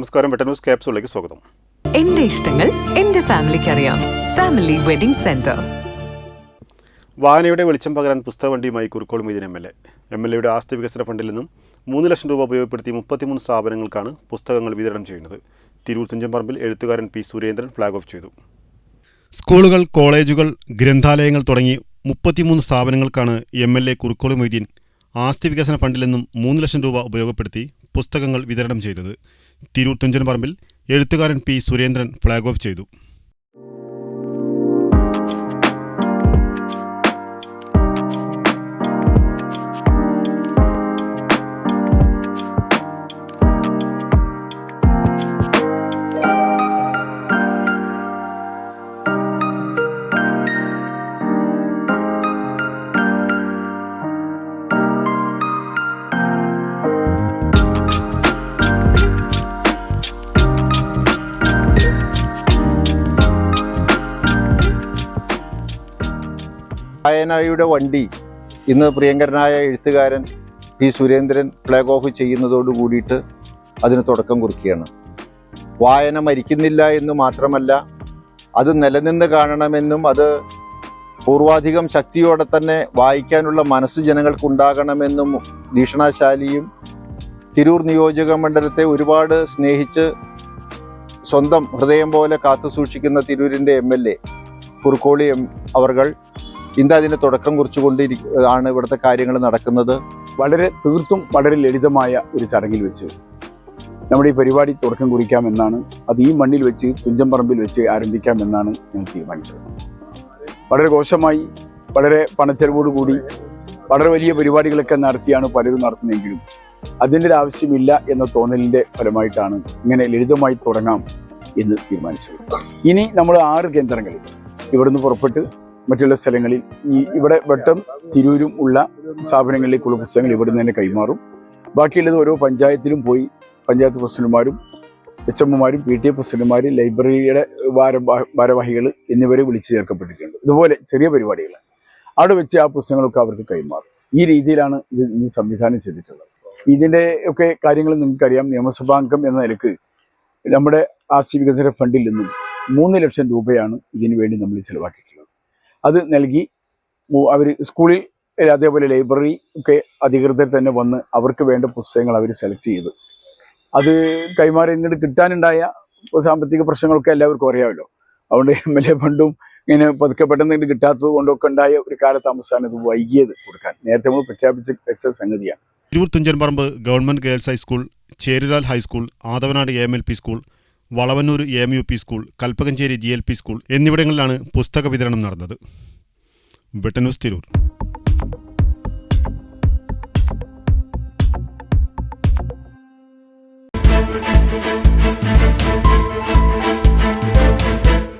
നമസ്കാരം വെട്ട ന്യൂസ് ക്യാപ്സുകളിലേക്ക് സ്വാഗതം. എന്റെ ഇഷ്ടങ്ങൾ എന്റെ ഫാമിലിക്ക് അറിയാം ഫാമിലി വെഡിംഗ് സെന്റർ. വായനയുടെ വെളിച്ചം പകരാൻ പുസ്തകവണ്ടിയുമായി Kurukkol Meethin M L A. M L എയുടെ ആസ്തി വികസന ഫണ്ടിൽ നിന്നും മൂന്ന് ലക്ഷം രൂപ ഉപയോഗപ്പെടുത്തി മുപ്പത്തിമൂന്ന് സ്ഥാപനങ്ങൾക്കാണ് പുസ്തകങ്ങൾ വിതരണം ചെയ്യുന്നത്. തിരൂർ തുഞ്ചൻപറമ്പിൽ എഴുത്തുകാരൻ പി സുരേന്ദ്രൻ ഫ്ലാഗ് ഓഫ് ചെയ്തു. സ്കൂളുകൾ കോളേജുകൾ ഗ്രന്ഥാലയങ്ങൾ തുടങ്ങി മുപ്പത്തിമൂന്ന് സ്ഥാപനങ്ങൾക്കാണ് M L A Kurukkoli Moideen ആസ്തി വികസന ഫണ്ടിൽ നിന്നും മൂന്ന് ലക്ഷം രൂപ ഉപയോഗപ്പെടുത്തി പുസ്തകങ്ങൾ വിതരണം ചെയ്തത്. തിരൂർ തുഞ്ചൻപറമ്പിൽ എഴുത്തുകാരൻ പി സുരേന്ദ്രൻ ഫ്ലാഗ് ഓഫ് ചെയ്തു വായനയുടെ വണ്ടി ഇന്ന് പ്രിയങ്കരനായ എഴുത്തുകാരൻ പി സുരേന്ദ്രൻ ഫ്ലാഗ് ഓഫ് ചെയ്യുന്നതോട് കൂടിയിട്ട് അതിന് തുടക്കം കുറിക്കുകയാണ്. വായന മരിക്കുന്നില്ല എന്ന് മാത്രമല്ല അത് നിലനിന്ന് കാണണമെന്നും അത് പൂർവാധികം ശക്തിയോടെ തന്നെ വായിക്കാനുള്ള മനസ്സ് ജനങ്ങൾക്കുണ്ടാകണമെന്നും ഭീഷണശാലിയും തിരൂർ നിയോജക മണ്ഡലത്തെ ഒരുപാട് സ്നേഹിച്ച് സ്വന്തം ഹൃദയം പോലെ കാത്തു സൂക്ഷിക്കുന്ന തിരൂരിന്റെ M L A Kurukkoli M അവർകൾ ഇന്ന് അതിന് തുടക്കം കുറിച്ചുകൊണ്ട് ആണ് ഇവിടുത്തെ കാര്യങ്ങൾ നടക്കുന്നത്. വളരെ തീർത്തും വളരെ ലളിതമായ ഒരു ചടങ്ങിൽ വെച്ച് നമ്മുടെ ഈ പരിപാടി തുടക്കം കുറിക്കാമെന്നാണ് അത് ഈ മണ്ണിൽ വെച്ച് തുഞ്ചം പറമ്പിൽ വെച്ച് ആരംഭിക്കാമെന്നാണ് ഞങ്ങൾ തീരുമാനിച്ചത്. വളരെ കോശമായി വളരെ പണച്ചെലവോടുകൂടി വളരെ വലിയ പരിപാടികളൊക്കെ നടത്തിയാണ് പലരും നടത്തുന്നതെങ്കിലും അതിന്റെ ഒരു ആവശ്യമില്ല എന്ന തോന്നലിന്റെ ഫലമായിട്ടാണ് ഇങ്ങനെ ലളിതമായി തുടങ്ങാം എന്ന് തീരുമാനിച്ചത്. ഇനി നമ്മൾ ആറ് കേന്ദ്രങ്ങളിൽ ഇവിടുന്ന് പുറപ്പെട്ട് മറ്റുള്ള സ്ഥലങ്ങളിൽ ഈ ഇവിടെ വെട്ടം തിരൂരും ഉള്ള സ്ഥാപനങ്ങളിലേക്കുള്ള പുസ്തകങ്ങൾ ഇവിടുന്ന് തന്നെ കൈമാറും. ബാക്കിയുള്ളത് ഓരോ പഞ്ചായത്തിലും പോയി പഞ്ചായത്ത് പ്രസിഡന്റുമാരും എച്ച് എമ്മുമാരും പി ടി എ പ്രസിഡന്റുമാർ ലൈബ്രറിയുടെ ഭാര ഭാരവാഹികൾ എന്നിവരെ വിളിച്ചു ചേർക്കപ്പെട്ടിട്ടുണ്ട്. ഇതുപോലെ ചെറിയ പരിപാടികൾ. അവിടെ വെച്ച് ആ പുസ്തകങ്ങളൊക്കെ അവർക്ക് കൈമാറും. ഈ രീതിയിലാണ് ഇത് ഇന്ന് സംവിധാനം ചെയ്തിട്ടുള്ളത്. ഇതിന്റെ ഒക്കെ കാര്യങ്ങൾ നിങ്ങൾക്കറിയാം. നിയമസഭാംഗം എന്ന നിലയ്ക്ക് നമ്മുടെ ആസ്തി വികസന ഫണ്ടിൽ നിന്നും മൂന്ന് ലക്ഷം രൂപയാണ് ഇതിനു വേണ്ടി നമ്മൾ ചിലവാക്കിയിട്ടുള്ളത്. അത് നൽകി അവർ സ്കൂളിൽ അതേപോലെ ലൈബ്രറി ഒക്കെ അധികൃതർ തന്നെ വന്ന് അവർക്ക് വേണ്ട പുസ്തകങ്ങൾ അവർ സെലക്ട് ചെയ്ത്. അത് കൈമാറി ഇങ്ങോട്ട് കിട്ടാനുണ്ടായ സാമ്പത്തിക പ്രശ്നങ്ങളൊക്കെ എല്ലാവർക്കും അറിയാമല്ലോ. അതുകൊണ്ട് എം എൽ എ ഫണ്ടും ഇങ്ങനെ പതുക്കെ പെട്ടെന്ന് ഇങ്ങോട്ട് കിട്ടാത്തത് കൊണ്ടൊക്കെ ഉണ്ടായ ഒരു കാലതാമസമാണ് ഇത് വൈകിയത് കൊടുക്കാൻ. നേരത്തെ നമ്മൾ പ്രഖ്യാപിച്ച് വെച്ച സംഗതിയാണ്. Tirur Thunchanparambu government girls high school Cherulal high school Adavanad A M L P school Valavannur A U P school Kalpakancheri G L P school എന്നിവിടങ്ങളിലാണ് പുസ്തക വിതരണം നടന്നത്. ബ്രിട്ടനൂസ് തിരൂർ.